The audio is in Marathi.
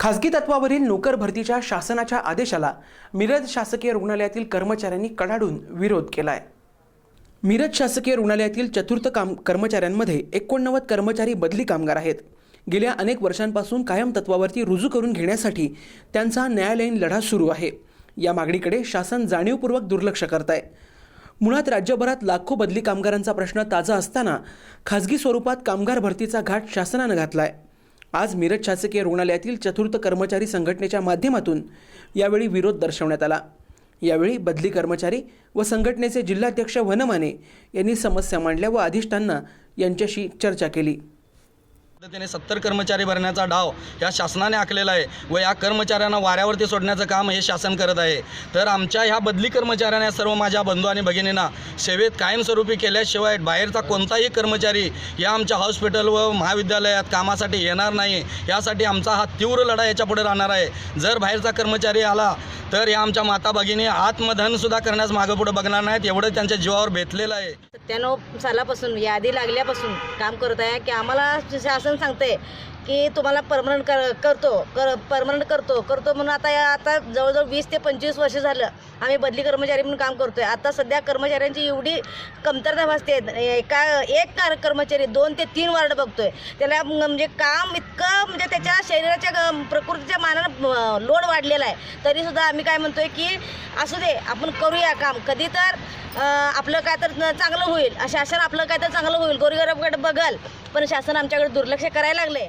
खासगी तत्वावरील नोकर भरतीच्या शासनाच्या आदेशाला मिरज शासकीय रुग्णालयातील कर्मचाऱ्यांनी कडाडून विरोध केलाय. मिरज शासकीय रुग्णालयातील चतुर्थ काम कर्मचाऱ्यांमध्ये एकोणनव्वद कर्मचारी बदली कामगार आहेत. गेल्या अनेक वर्षांपासून कायम तत्वावरती रुजू करून घेण्यासाठी त्यांचा न्यायालयीन लढा सुरू आहे. या मागणीकडे शासन जाणीवपूर्वक दुर्लक्ष करत आहे मुळात राज्यभरात लाखो बदली कामगारांचा प्रश्न ताजा असताना खासगी स्वरूपात कामगार भरतीचा घाट शासनानं घातलाय. आज मिरज शासकीय रुग्णालयातील चतुर्थ कर्मचारी संघटनेच्या माध्यमातून यावेळी विरोध दर्शवण्यात आला. यावेळी बदली कर्मचारी व संघटनेचे जिल्हाध्यक्ष वनमाने यांनी समस्या मांडल्या व अधिष्ठांना यांच्याशी चर्चा केली. पद्धतीने सत्तर कर्मचारी भरण्याचा डाव या शासनाने आखलेला आहे व या कर्मचाऱ्यांना वाऱ्यावरती सोडण्याचं काम हे शासन करत आहे. तर आमच्या ह्या बदली कर्मचाऱ्यांना सर्व माझ्या बंधू आणि भगिनींना सेवेत कायमस्वरूपी केल्याशिवाय बाहेरचा कोणताही कर्मचारी या आमच्या हॉस्पिटल व महाविद्यालयात कामासाठी येणार नाही. यासाठी आमचा हा तीव्र लढा याच्यापुढे राहणार आहे. जर बाहेरचा कर्मचारी आला तर या आमच्या माता भगिनी आत्मधनसुद्धा करण्यास मागं पुढं बघणार नाहीत. एवढं त्यांच्या जीवावर बेतलेलं आहे. सत्त्याण्णव सालापासून यादी लागल्यापासून काम करत आहे की आम्हाला शासन सांगते की तुम्हाला परमनंट कर करतो कर परमनंट करतो करतो म्हणून आता या आता जवळजवळ वीस ते पंचवीस वर्ष झालं आम्ही बदली कर्मचारी म्हणून काम करतो आहे आता सध्या कर्मचाऱ्यांची एवढी कमतरता भासते. एका एक कार कर्मचारी दोन ते तीन वार्ड बघतोय. त्याला म्हणजे काम इतकं म्हणजे त्याच्या शरीराच्या ग- प्रकृतीच्या मानानं लोड वाढलेला आहे. तरीसुद्धा आम्ही काय म्हणतोय की असू दे आपण करूया काम. कधी तर आपलं काय तर चांगलं होईल. शासन आपलं काय तर चांगलं होईल. गोरीगरबकडे बघल. पण शासन आमच्याकडे दुर्लक्ष करायला लागले